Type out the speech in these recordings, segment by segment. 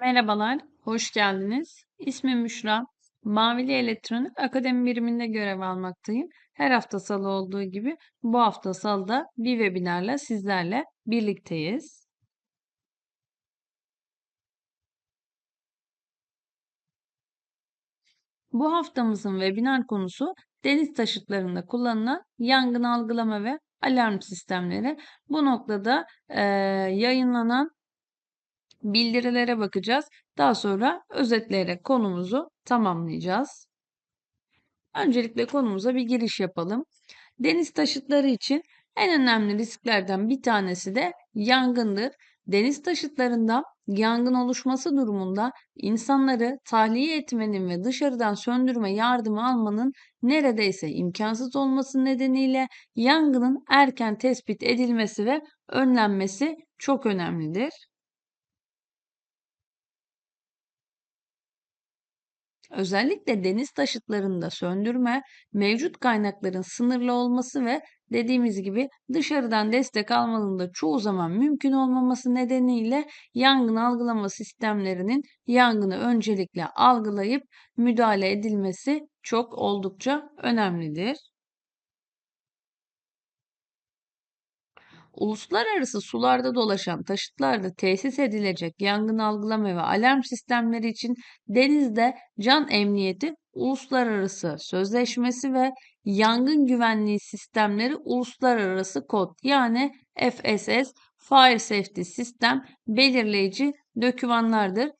Merhabalar, hoş geldiniz. İsmim Müşra. Mavili Elektronik Akademi biriminde görev almaktayım. Her hafta salı olduğu gibi bu hafta salıda bir webinarla sizlerle birlikteyiz. Bu haftamızın webinar konusu deniz taşıtlarında kullanılan yangın algılama ve alarm sistemleri. Bu noktada e, yayınlanan bildirilere bakacağız. Daha sonra özetleyerek konumuzu tamamlayacağız. Öncelikle konumuza bir giriş yapalım. Deniz taşıtları için en önemli risklerden bir tanesi de yangındır. Deniz taşıtlarında yangın oluşması durumunda insanları tahliye etmenin ve dışarıdan söndürme yardımı almanın neredeyse imkansız olması nedeniyle yangının erken tespit edilmesi ve önlenmesi çok önemlidir. Özellikle deniz taşıtlarında söndürme, mevcut kaynakların sınırlı olması ve dediğimiz gibi dışarıdan destek almanın da çoğu zaman mümkün olmaması nedeniyle yangın algılama sistemlerinin yangını öncelikle algılayıp müdahale edilmesi çok oldukça önemlidir. Uluslararası sularda dolaşan taşıtlarda tesis edilecek yangın algılama ve alarm sistemleri için denizde can emniyeti uluslararası sözleşmesi ve yangın güvenliği sistemleri uluslararası kod yani FSS Fire Safety System belirleyici dokümanlardır.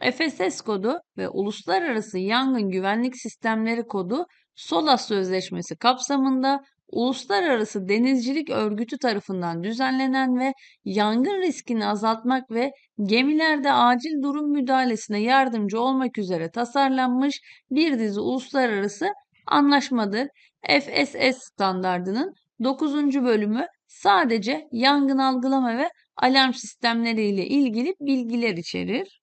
FSS kodu ve Uluslararası Yangın Güvenlik Sistemleri kodu SOLAS Sözleşmesi kapsamında Uluslararası Denizcilik Örgütü tarafından düzenlenen ve yangın riskini azaltmak ve gemilerde acil durum müdahalesine yardımcı olmak üzere tasarlanmış bir dizi uluslararası anlaşmadır. FSS standardının 9. bölümü sadece yangın algılama ve alarm sistemleri ile ilgili bilgiler içerir.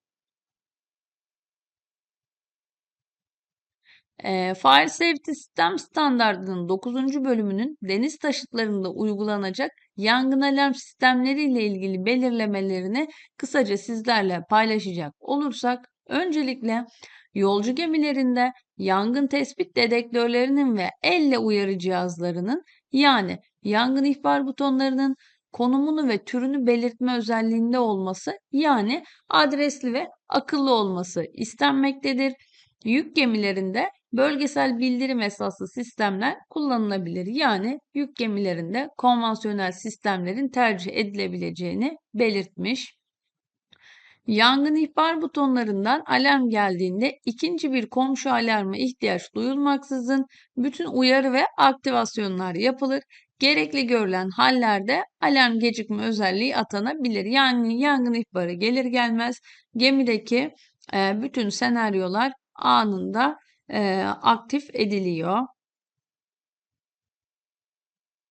E, Fire Safety System standartının 9. bölümünün deniz taşıtlarında uygulanacak yangın alarm sistemleri ile ilgili belirlemelerini kısaca sizlerle paylaşacak olursak öncelikle yolcu gemilerinde yangın tespit dedektörlerinin ve elle uyarı cihazlarının yani yangın ihbar butonlarının konumunu ve türünü belirtme özelliğinde olması yani adresli ve akıllı olması istenmektedir. Yük gemilerinde bölgesel bildirim esaslı sistemler kullanılabilir. Yani yük gemilerinde konvansiyonel sistemlerin tercih edilebileceğini belirtmiş. Yangın ihbar butonlarından alarm geldiğinde ikinci bir komşu alarmı ihtiyaç duyulmaksızın bütün uyarı ve aktivasyonlar yapılır. Gerekli görülen hallerde alarm gecikme özelliği atanabilir. Yani yangın ihbarı gelir gelmez gemideki bütün senaryolar anında e, aktif ediliyor.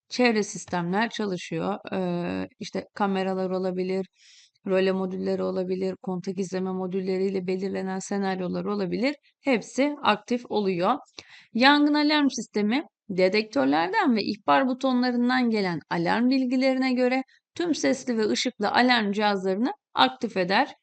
Çevre sistemler çalışıyor. E, işte kameralar olabilir, röle modülleri olabilir, kontak izleme modülleriyle belirlenen senaryolar olabilir. Hepsi aktif oluyor. Yangın alarm sistemi dedektörlerden ve ihbar butonlarından gelen alarm bilgilerine göre tüm sesli ve ışıklı alarm cihazlarını aktif eder.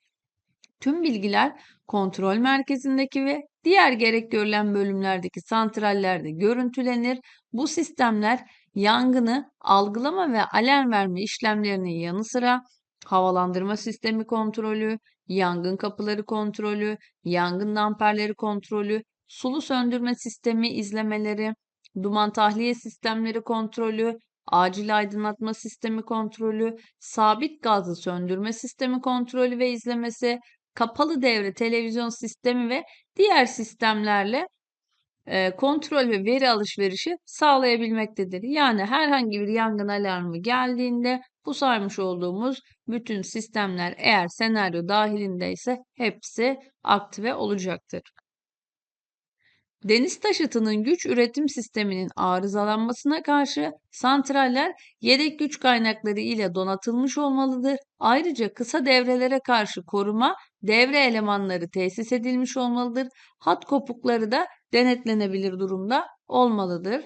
Tüm bilgiler kontrol merkezindeki ve diğer gerek görülen bölümlerdeki santrallerde görüntülenir. Bu sistemler yangını algılama ve alarm verme işlemlerinin yanı sıra havalandırma sistemi kontrolü, yangın kapıları kontrolü, yangın damperleri kontrolü, sulu söndürme sistemi izlemeleri, duman tahliye sistemleri kontrolü, acil aydınlatma sistemi kontrolü, sabit gazlı söndürme sistemi kontrolü ve izlemesi, kapalı devre televizyon sistemi ve diğer sistemlerle e, kontrol ve veri alışverişi sağlayabilmektedir. Yani herhangi bir yangın alarmı geldiğinde bu saymış olduğumuz bütün sistemler eğer senaryo dahilindeyse hepsi aktive olacaktır. Deniz taşıtının güç üretim sisteminin arızalanmasına karşı santraller yedek güç kaynakları ile donatılmış olmalıdır. Ayrıca kısa devrelere karşı koruma devre elemanları tesis edilmiş olmalıdır. Hat kopukları da denetlenebilir durumda olmalıdır.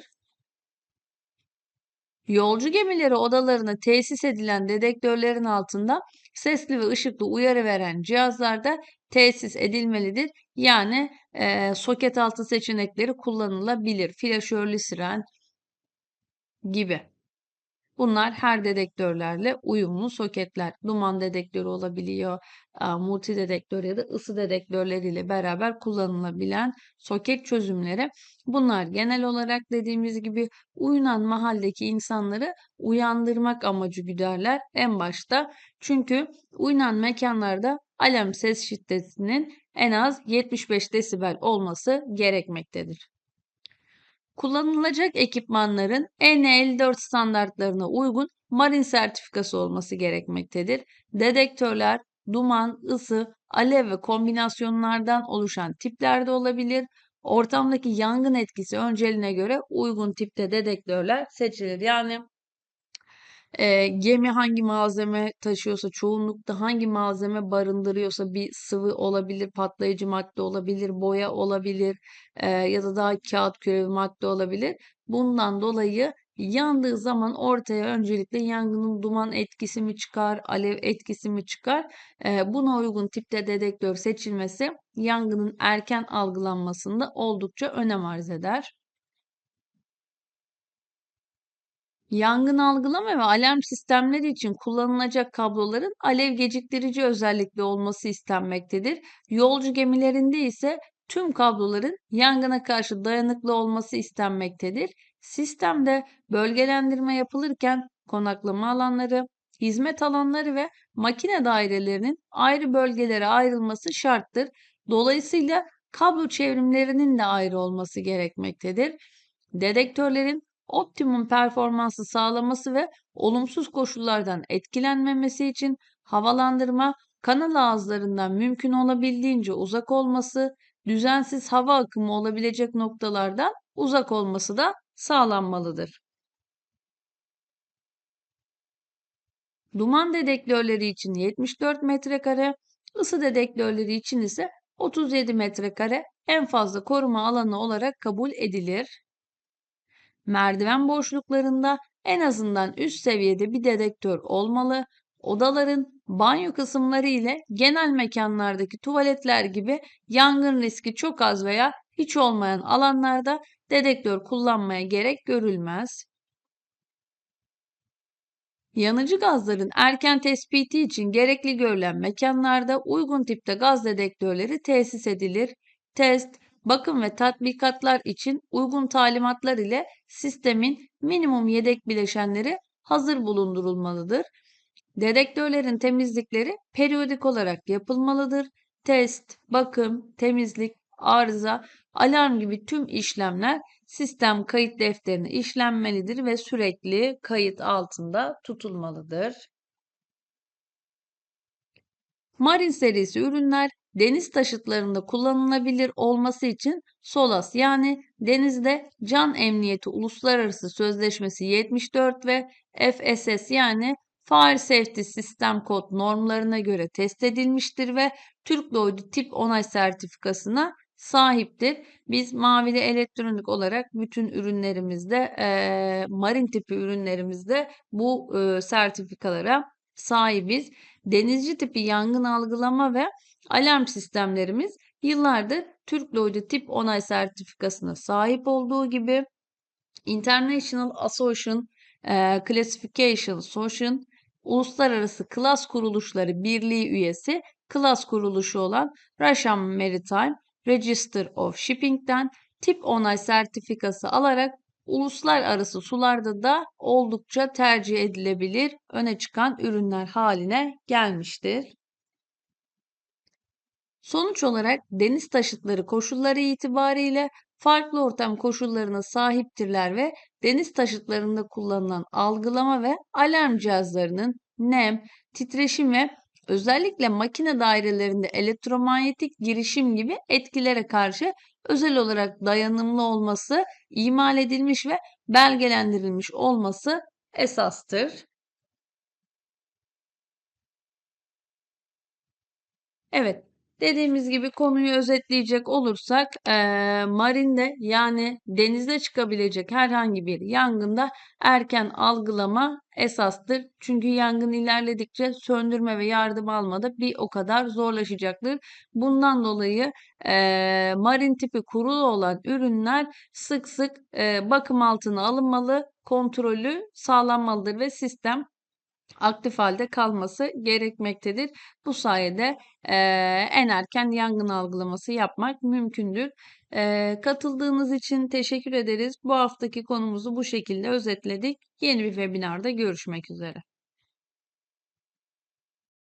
Yolcu gemileri odalarına tesis edilen dedektörlerin altında sesli ve ışıklı uyarı veren cihazlarda tesis edilmelidir. Yani e, soket altı seçenekleri kullanılabilir. Flaşörlü siren gibi. Bunlar her dedektörlerle uyumlu soketler. Duman dedektörü olabiliyor, multi dedektör ya da ısı dedektörleriyle beraber kullanılabilen soket çözümleri. Bunlar genel olarak dediğimiz gibi uyunan mahalledeki insanları uyandırmak amacı güderler en başta. Çünkü uyunan mekanlarda alarm ses şiddetinin en az 75 desibel olması gerekmektedir. Kullanılacak ekipmanların EN54 standartlarına uygun marin sertifikası olması gerekmektedir. Dedektörler duman, ısı, alev ve kombinasyonlardan oluşan tiplerde olabilir. Ortamdaki yangın etkisi önceliğine göre uygun tipte dedektörler seçilir. Yani e, gemi hangi malzeme taşıyorsa, çoğunlukta hangi malzeme barındırıyorsa bir sıvı olabilir, patlayıcı madde olabilir, boya olabilir e, ya da daha kağıt kürevi madde olabilir. Bundan dolayı yandığı zaman ortaya öncelikle yangının duman etkisi mi çıkar, alev etkisi mi çıkar? E, buna uygun tipte dedektör seçilmesi yangının erken algılanmasında oldukça önem arz eder. Yangın algılama ve alarm sistemleri için kullanılacak kabloların alev geciktirici özellikli olması istenmektedir. Yolcu gemilerinde ise tüm kabloların yangına karşı dayanıklı olması istenmektedir. Sistemde bölgelendirme yapılırken konaklama alanları, hizmet alanları ve makine dairelerinin ayrı bölgelere ayrılması şarttır. Dolayısıyla kablo çevrimlerinin de ayrı olması gerekmektedir. Dedektörlerin optimum performansı sağlaması ve olumsuz koşullardan etkilenmemesi için havalandırma kanal ağızlarından mümkün olabildiğince uzak olması, düzensiz hava akımı olabilecek noktalardan uzak olması da sağlanmalıdır. Duman dedektörleri için 74 metrekare, ısı dedektörleri için ise 37 metrekare en fazla koruma alanı olarak kabul edilir merdiven boşluklarında en azından üst seviyede bir dedektör olmalı. Odaların banyo kısımları ile genel mekanlardaki tuvaletler gibi yangın riski çok az veya hiç olmayan alanlarda dedektör kullanmaya gerek görülmez. Yanıcı gazların erken tespiti için gerekli görülen mekanlarda uygun tipte gaz dedektörleri tesis edilir. Test, bakım ve tatbikatlar için uygun talimatlar ile sistemin minimum yedek bileşenleri hazır bulundurulmalıdır. Dedektörlerin temizlikleri periyodik olarak yapılmalıdır. Test, bakım, temizlik, arıza, alarm gibi tüm işlemler sistem kayıt defterine işlenmelidir ve sürekli kayıt altında tutulmalıdır. Marin serisi ürünler deniz taşıtlarında kullanılabilir olması için SOLAS yani Denizde Can Emniyeti Uluslararası Sözleşmesi 74 ve FSS yani Fire Safety System Code normlarına göre test edilmiştir ve Türk Lloyd tip onay sertifikasına sahiptir. Biz mavili elektronik olarak bütün ürünlerimizde e, marin tipi ürünlerimizde bu e, sertifikalara sahibiz. Denizci tipi yangın algılama ve alarm sistemlerimiz yıllardır Türk Lloyd'u tip onay sertifikasına sahip olduğu gibi International Association e, Classification Association Uluslararası Klas Kuruluşları Birliği üyesi klas kuruluşu olan Russian Maritime Register of Shipping'den tip onay sertifikası alarak uluslararası sularda da oldukça tercih edilebilir öne çıkan ürünler haline gelmiştir. Sonuç olarak deniz taşıtları koşulları itibariyle farklı ortam koşullarına sahiptirler ve deniz taşıtlarında kullanılan algılama ve alarm cihazlarının nem, titreşim ve özellikle makine dairelerinde elektromanyetik girişim gibi etkilere karşı özel olarak dayanımlı olması, imal edilmiş ve belgelendirilmiş olması esastır. Evet, Dediğimiz gibi konuyu özetleyecek olursak eee, marinde yani denizde çıkabilecek herhangi bir yangında erken algılama esastır. Çünkü yangın ilerledikçe söndürme ve yardım almada bir o kadar zorlaşacaktır. Bundan dolayı eee, marin tipi kurulu olan ürünler sık sık eee, bakım altına alınmalı, kontrolü sağlanmalıdır ve sistem aktif halde kalması gerekmektedir. Bu sayede eee, en erken yangın algılaması yapmak mümkündür. Eee, katıldığınız için teşekkür ederiz. Bu haftaki konumuzu bu şekilde özetledik. Yeni bir webinarda görüşmek üzere.